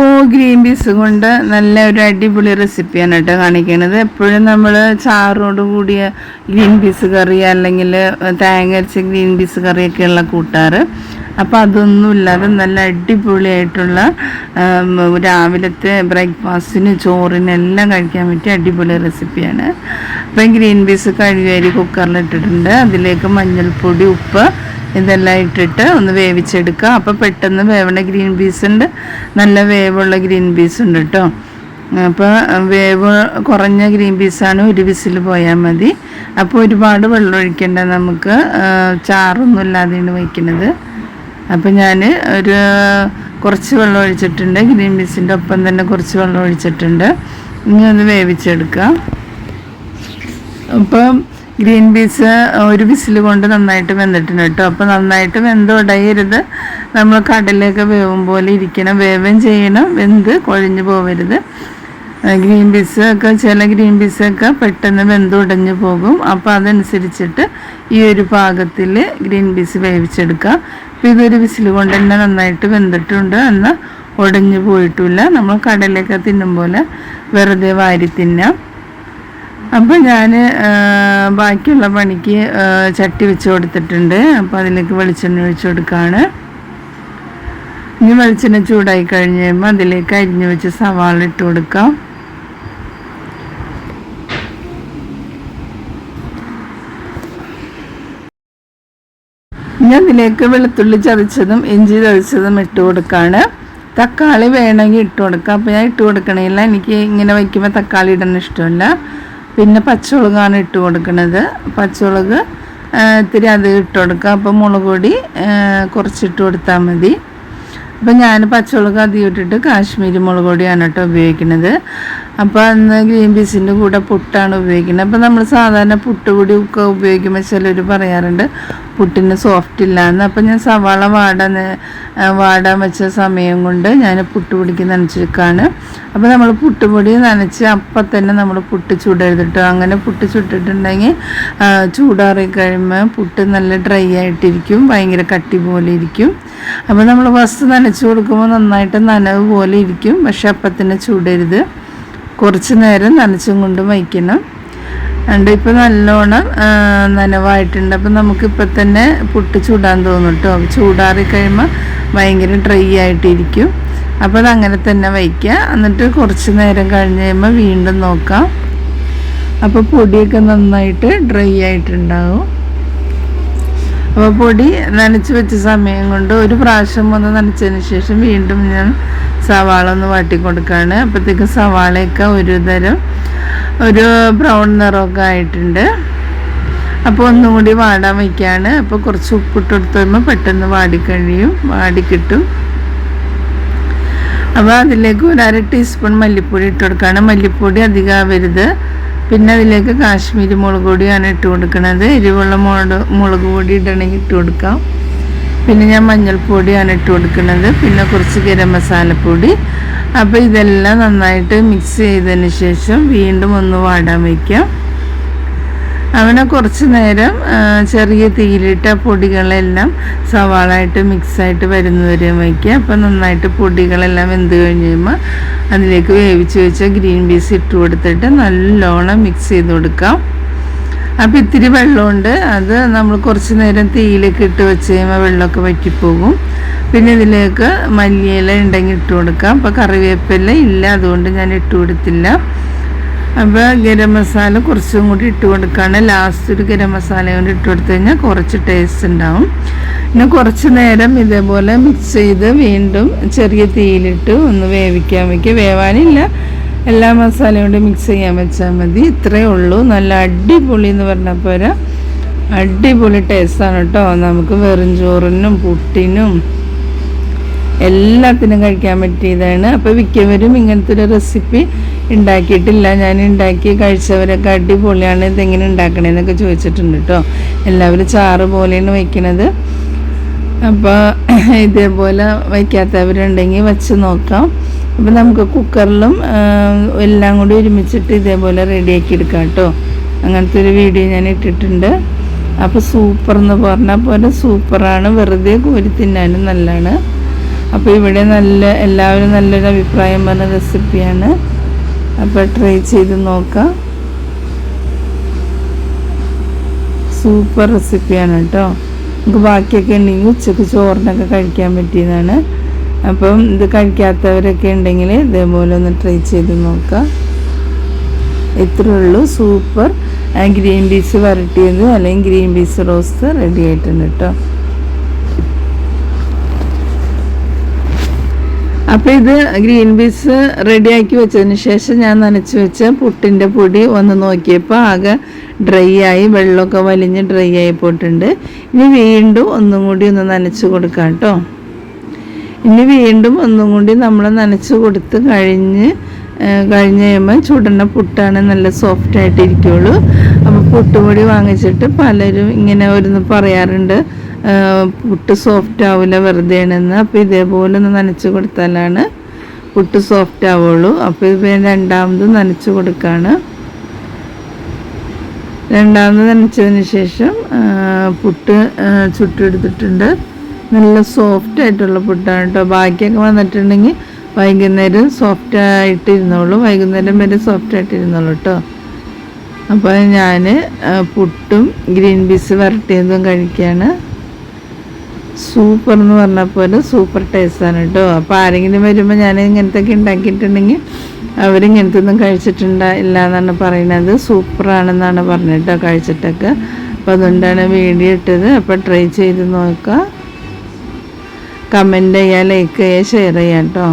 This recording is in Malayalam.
അപ്പോൾ ഗ്രീൻ പീസ് കൊണ്ട് നല്ല ഒരു അടിപൊളി റെസിപ്പിയാണ് കേട്ടോ കാണിക്കുന്നത് എപ്പോഴും നമ്മൾ ചാറോട് കൂടിയ ഗ്രീൻ പീസ് കറി അല്ലെങ്കിൽ തേങ്ങ അരച്ച ഗ്രീൻ പീസ് കറിയൊക്കെയുള്ള കൂട്ടാറ്. അപ്പോൾ അതൊന്നും ഇല്ലാതെ നല്ല അടിപൊളിയായിട്ടുള്ള രാവിലത്തെ ബ്രേക്ക്ഫാസ്റ്റിന് ചോറിന് എല്ലാം കഴിക്കാൻ പറ്റിയ അടിപൊളി റെസിപ്പിയാണ് അപ്പം ഗ്രീൻ പീസ് കഴുകി കുക്കറിൽ ഇട്ടിട്ടുണ്ട്. അതിലേക്ക് മഞ്ഞൾപ്പൊടി ഉപ്പ് ഇതെല്ലാം ഇട്ടിട്ട് ഒന്ന് വേവിച്ചെടുക്കുക. അപ്പോൾ പെട്ടെന്ന് വേവണ ഗ്രീൻ പീസ് ഉണ്ട്. നല്ല വേവുള്ള ഗ്രീൻ പീസ് ഉണ്ട് കേട്ടോ. അപ്പോൾ വേവ് കുറഞ്ഞ ഗ്രീൻ പീസാണ് ഒരു വിസിൽ പോയാൽ മതി. അപ്പോൾ ഒരുപാട് വെള്ളം ഒഴിക്കേണ്ട. നമുക്ക് ചാറൊന്നും ഇല്ലാതെയാണ് വയ്ക്കുന്നത് അപ്പോൾ ഞാൻ ഒരു കുറച്ച് വെള്ളം ഒഴിച്ചിട്ടുണ്ട്. ഗ്രീൻ പീസിന്റെ ഒപ്പം തന്നെ കുറച്ച് വെള്ളം ഒഴിച്ചിട്ടുണ്ട്. ഇനി ഒന്ന് വേവിച്ചെടുക്കാം. അപ്പം ഗ്രീൻ പീസ് ഒരു വിസിൽ കൊണ്ട് നന്നായിട്ട് വെന്തിട്ടുണ്ട് കേട്ടോ. അപ്പോൾ നന്നായിട്ട് വെന്ത് ഉടയരുത്. നമ്മൾ കടലൊക്കെ വേവും പോലെ ഇരിക്കണം. വേവം ചെയ്യണം. വെന്ത് കുഴഞ്ഞു പോവരുത്. ഗ്രീൻ പീസ് ഒക്കെ ചില ഗ്രീൻ പീസൊക്കെ പെട്ടെന്ന് വെന്ത് ഉടഞ്ഞു പോകും. അപ്പോൾ അതനുസരിച്ചിട്ട് ഈ ഒരു പാകത്തിൽ ഗ്രീൻ പീസ് വേവിച്ചെടുക്കുക അപ്പോൾ ഇതൊരു വിസിൽ കൊണ്ട് തന്നെ നന്നായിട്ട് വെന്തിട്ടുണ്ട്. എന്നാൽ ഉടഞ്ഞു പോയിട്ടില്ല. നമ്മൾ കടലൊക്കെ തിന്നും പോലെ വെറുതെ വാരി തിന്നാം. അപ്പോൾ ഞാൻ ബാക്കിയുള്ള പണിക്ക് ചട്ടി വെച്ച് കൊടുത്തിട്ടുണ്ട്. അപ്പോൾ അതിലേക്ക് വെളിച്ചെണ്ണ ഒഴിച്ചു കൊടുക്കുകയാണ് ഇനി വെളിച്ചെണ്ണ ചൂടായി കഴിഞ്ഞ് കഴിയുമ്പോൾ അതിലേക്ക് അരിഞ്ഞു വെച്ച് സവാള ഇട്ട് കൊടുക്കാം. ഇനി അതിലേക്ക് വെളുത്തുള്ളി ചതച്ചതും ഇഞ്ചി ചതച്ചതും ഇട്ട് കൊടുക്കുകയാണ് തക്കാളി വേണമെങ്കിൽ ഇട്ട് കൊടുക്കാം. അപ്പോൾ ഞാൻ ഇട്ട് കൊടുക്കണില്ല. എനിക്ക് ഇങ്ങനെ വയ്ക്കുമ്പോൾ തക്കാളി ഇടുന്ന ഇഷ്ടമല്ല. പിന്നെ പച്ചമുളകാണ് ഇട്ട് കൊടുക്കുന്നത് പച്ചമുളക് ഇത്തിരി അത് ഇട്ട് കൊടുക്കുക അപ്പം മുളക് പൊടി കുറച്ചിട്ട് കൊടുത്താൽ മതി. അപ്പം ഞാൻ പച്ചമുളക് അധികം ഇട്ടിട്ട് കാശ്മീരി മുളക് പൊടിയാണ് കേട്ടോ ഉപയോഗിക്കുന്നത് അപ്പോൾ അന്ന് ഗ്രീൻ പീസിന്റെ കൂടെ പുട്ടാണ് ഉപയോഗിക്കുന്നത്. അപ്പോൾ നമ്മൾ സാധാരണ പുട്ടുപൊടി ഒക്കെ ഉപയോഗിക്കുമ്പോൾ ചിലർ പറയാറുണ്ട് പുട്ടിന് സോഫ്റ്റ് ഇല്ല എന്ന് അപ്പോൾ ഞാൻ സവാള വാടാൻ വാടാൻ വെച്ച സമയം കൊണ്ട് ഞാൻ പുട്ടുപൊടിക്ക് നനച്ചെടുക്കാണ്. അപ്പോൾ നമ്മൾ പുട്ടുപൊടി നനച്ച് അപ്പം തന്നെ നമ്മൾ പുട്ട് ചൂടെഴുതിട്ടു അങ്ങനെ പുട്ട് ചുട്ടിട്ടുണ്ടെങ്കിൽ ചൂടാറി കഴിയുമ്പോൾ പുട്ട് നല്ല ഡ്രൈ ആയിട്ടിരിക്കും ഭയങ്കര കട്ടി പോലെ ഇരിക്കും. അപ്പോൾ നമ്മൾ ഫസ്റ്റ് നനച്ച് കൊടുക്കുമ്പോൾ നന്നായിട്ട് നനവ് പോലെ ഇരിക്കും പക്ഷെ അപ്പം തന്നെ ചൂടരുത്. കുറച്ച് നേരം നനച്ചും കൊണ്ട് വയ്ക്കണം. ഉണ്ട് ഇപ്പോൾ നല്ലോണം നനവായിട്ടുണ്ട്. അപ്പം നമുക്കിപ്പോൾ തന്നെ പുട്ട് ചൂടാൻ തോന്നും കേട്ടോ ചൂടാറി കഴിയുമ്പോൾ ഭയങ്കര ഡ്രൈ ആയിട്ടിരിക്കും. അപ്പോൾ അതങ്ങനെ തന്നെ വയ്ക്കുക എന്നിട്ട് കുറച്ച് നേരം കഴിഞ്ഞ് കഴിയുമ്പോൾ വീണ്ടും നോക്കാം. അപ്പോൾ പൊടിയൊക്കെ നന്നായിട്ട് ഡ്രൈ ആയിട്ടുണ്ടാവും. അപ്പോൾ പൊടി നനച്ച് വെച്ച സമയം കൊണ്ട് ഒരു പ്രാവശ്യം ഒന്ന് നനച്ചതിന് ശേഷം വീണ്ടും ഞാൻ സവാള ഒന്ന് വാട്ടി കൊടുക്കുകയാണ് അപ്പോഴത്തേക്ക് സവാളയൊക്കെ ഒരു തരം ഒരു ബ്രൗൺ നിറമൊക്കെ ആയിട്ടുണ്ട്. അപ്പോൾ ഒന്നും കൂടി വാടാൻ വയ്ക്കുകയാണ് അപ്പോൾ കുറച്ച് ഉപ്പിട്ട് കൊടുത്ത് വരുമ്പോൾ പെട്ടെന്ന് വാടിക്കഴിയും വാടിക്കിട്ടും അപ്പോൾ അതിലേക്ക് ഒരു അര ടീസ്പൂൺ മല്ലിപ്പൊടി ഇട്ട് കൊടുക്കുകയാണ് മല്ലിപ്പൊടി അധികം ആവരുത്. പിന്നെ അതിലേക്ക് കാശ്മീരി മുളക് പൊടിയാണ് ഇട്ട് കൊടുക്കുന്നത് എരിവുള്ള മുളക് മുളക് പൊടി ഇടണമെങ്കിൽ ഇട്ട് കൊടുക്കാം. പിന്നെ ഞാൻ മഞ്ഞൾപ്പൊടിയാണ് ഇട്ട് കൊടുക്കുന്നത് പിന്നെ കുറച്ച് ഗരം മസാലപ്പൊടി അപ്പോൾ ഇതെല്ലാം നന്നായിട്ട് മിക്സ് ചെയ്തതിന് ശേഷം വീണ്ടും ഒന്ന് വാടാൻ വയ്ക്കാം അവനെ കുറച്ച് നേരം ചെറിയ തീയിലിട്ട പൊടികളെല്ലാം സവാളായിട്ട് മിക്സായിട്ട് വരുന്നവരെ വയ്ക്കുക. അപ്പം നന്നായിട്ട് പൊടികളെല്ലാം വെന്ത് കഴിഞ്ഞ് കഴിയുമ്പോൾ അതിലേക്ക് വേവിച്ച് വെച്ച ഗ്രീൻ പീസ് ഇട്ട് കൊടുത്തിട്ട് നല്ലോണം മിക്സ് ചെയ്ത് കൊടുക്കാം. അപ്പം ഇത്തിരി വെള്ളമുണ്ട്. അത് നമ്മൾ കുറച്ച് നേരം തീയിലേക്ക് ഇട്ട് വെച്ച് കഴിയുമ്പോൾ വെള്ളമൊക്കെ വറ്റിപ്പോകും. പിന്നെ ഇതിലേക്ക് മല്ലിയില ഉണ്ടെങ്കിൽ ഇട്ട് കൊടുക്കാം. അപ്പോൾ കറിവേപ്പില ഇല്ല അതുകൊണ്ട് ഞാൻ ഇട്ട് കൊടുത്തില്ല. അപ്പോൾ ഗരം മസാല കുറച്ചും കൂടി ഇട്ട് കൊടുക്കുകയാണ് ലാസ്റ്റ് ഒരു ഗരം മസാല കൊണ്ട് ഇട്ട് കൊടുത്തു കഴിഞ്ഞാൽ കുറച്ച് ടേസ്റ്റ് ഉണ്ടാവും. പിന്നെ കുറച്ച് നേരം ഇതേപോലെ മിക്സ് ചെയ്ത് വീണ്ടും ചെറിയ തീയിലിട്ട് ഒന്ന് വേവിക്കാൻ വയ്ക്കുക വേവാനില്ല. എല്ലാ മസാലയും കൊണ്ട് മിക്സ് ചെയ്യാൻ വെച്ചാൽ മതി. ഇത്രയേ ഉള്ളൂ. നല്ല അടിപൊളി എന്ന് പറഞ്ഞാൽ പോരാ. അടിപൊളി ടേസ്റ്റാണ് കേട്ടോ നമുക്ക് വെറും ചോറിനും പുട്ടിനും എല്ലാത്തിനും കഴിക്കാൻ പറ്റിയതാണ്. അപ്പോൾ മിക്കവരും ഇങ്ങനത്തെ ഒരു റെസിപ്പി ഉണ്ടാക്കിയിട്ടില്ല. ഞാൻ ഉണ്ടാക്കി കഴിച്ചവരൊക്കെ അടിപൊളിയാണ്. ഇതെങ്ങനെ ഉണ്ടാക്കണേന്നൊക്കെ ചോദിച്ചിട്ടുണ്ട് കേട്ടോ എല്ലാവരും ചാറ് പോലെയാണ് വയ്ക്കണത് അപ്പോൾ ഇതേപോലെ വയ്ക്കാത്തവരുണ്ടെങ്കിൽ വെച്ച് നോക്കാം. അപ്പോൾ നമുക്ക് കുക്കറിലും എല്ലാം കൂടി ഒരുമിച്ചിട്ട് ഇതേപോലെ റെഡിയാക്കി എടുക്കാം കേട്ടോ അങ്ങനത്തെ ഒരു വീഡിയോ ഞാൻ ഇട്ടിട്ടുണ്ട്. അപ്പോൾ സൂപ്പർ എന്ന് പറഞ്ഞാൽ പോലെ സൂപ്പറാണ് വെറുതെ കോരി തിന്നാനും നല്ലതാണ്. അപ്പോൾ ഇവിടെ നല്ല എല്ലാവരും നല്ലൊരു അഭിപ്രായം പറഞ്ഞ റെസിപ്പിയാണ് അപ്പോൾ ട്രൈ ചെയ്ത് നോക്കാം. സൂപ്പർ റെസിപ്പിയാണ് കേട്ടോ നമുക്ക് ബാക്കിയൊക്കെ ഉണ്ടെങ്കിൽ ഉച്ചയ്ക്ക് ചോറിനൊക്കെ കഴിക്കാൻ പറ്റിയതാണ്. അപ്പം ഇത് കഴിക്കാത്തവരൊക്കെ ഉണ്ടെങ്കിൽ ഇതേപോലെ ഒന്ന് ട്രൈ ചെയ്ത് നോക്കാം. ഇത്രേ ഉള്ളൂ സൂപ്പർ ഗ്രീൻ പീസ് വരട്ടിയത് അല്ലെങ്കിൽ ഗ്രീൻ പീസ് റോസ്റ്റ് റെഡി ആയിട്ടുണ്ട് കേട്ടോ അപ്പോൾ ഇത് ഗ്രീൻ പീസ് റെഡിയാക്കി വെച്ചതിന് ശേഷം ഞാൻ നനച്ച് വെച്ച പുട്ടിന്റെ പൊടി ഒന്ന് നോക്കിയപ്പോൾ ആകെ ഡ്രൈ ആയി വെള്ളമൊക്കെ വലിഞ്ഞ് ഡ്രൈ ആയി പോയിട്ടുണ്ട്. ഇനി വീണ്ടും ഒന്നും കൂടി ഒന്ന് നനച്ച് കൊടുക്കാം കേട്ടോ. ഇനി വീണ്ടും ഒന്നും കൂടി നമ്മൾ നനച്ച് കൊടുത്ത് കഴിഞ്ഞ് കഴിഞ്ഞ് കഴിയുമ്പോൾ ചുടണ പുട്ടാണ് നല്ല സോഫ്റ്റ് ആയിട്ട് ഇരിക്കുള്ളൂ അപ്പോൾ പുട്ടുപൊടി വാങ്ങിച്ചിട്ട് പലരും ഇങ്ങനെ ഒരു പറയാറുണ്ട്. പുട്ട് സോഫ്റ്റ് ആവില്ല വെറുതെ ആണെന്ന് അപ്പോൾ ഇതേപോലെ ഒന്ന് നനച്ച് കൊടുത്താലാണ് പുട്ട് സോഫ്റ്റ് ആവുള്ളൂ. അപ്പോൾ ഇത് രണ്ടാമത് നനച്ച് കൊടുക്കുകയാണ് രണ്ടാമത് നനച്ചതിന് ശേഷം പുട്ട് ചുട്ടെടുത്തിട്ടുണ്ട്. നല്ല സോഫ്റ്റ് ആയിട്ടുള്ള പുട്ടാണ് കേട്ടോ ബാക്കിയൊക്കെ വന്നിട്ടുണ്ടെങ്കിൽ വൈകുന്നേരം സോഫ്റ്റ് ആയിട്ട് ഇരുന്നോളൂ വൈകുന്നേരം വരെ സോഫ്റ്റ് ആയിട്ട് ഇരുന്നോളൂ കേട്ടോ അപ്പോൾ ഞാൻ പുട്ടും ഗ്രീൻ പീസ് വരട്ടിയതും കഴിക്കുകയാണ് സൂപ്പർ എന്ന് പറഞ്ഞപ്പോൾ സൂപ്പർ ടേസ്റ്റാണ് കേട്ടോ. അപ്പോൾ ആരെങ്കിലും വരുമ്പോൾ ഞാൻ ഇങ്ങനത്തെ ഒക്കെ ഉണ്ടാക്കിയിട്ടുണ്ടെങ്കിൽ അവരിങ്ങനത്തെ ഒന്നും കഴിച്ചിട്ടുണ്ട ഇല്ല എന്നാണ് പറയുന്നത് സൂപ്പറാണെന്നാണ് പറഞ്ഞിട്ടോ കഴിച്ചിട്ടൊക്കെ. അപ്പോൾ അതുകൊണ്ടാണ് വീഡിയോ ഇട്ടത്. അപ്പോൾ ട്രൈ ചെയ്ത് നോക്കുക. കമന്റ് ചെയ്യുക ലൈക്ക് ചെയ്യുക ഷെയർ ചെയ്യാം കേട്ടോ.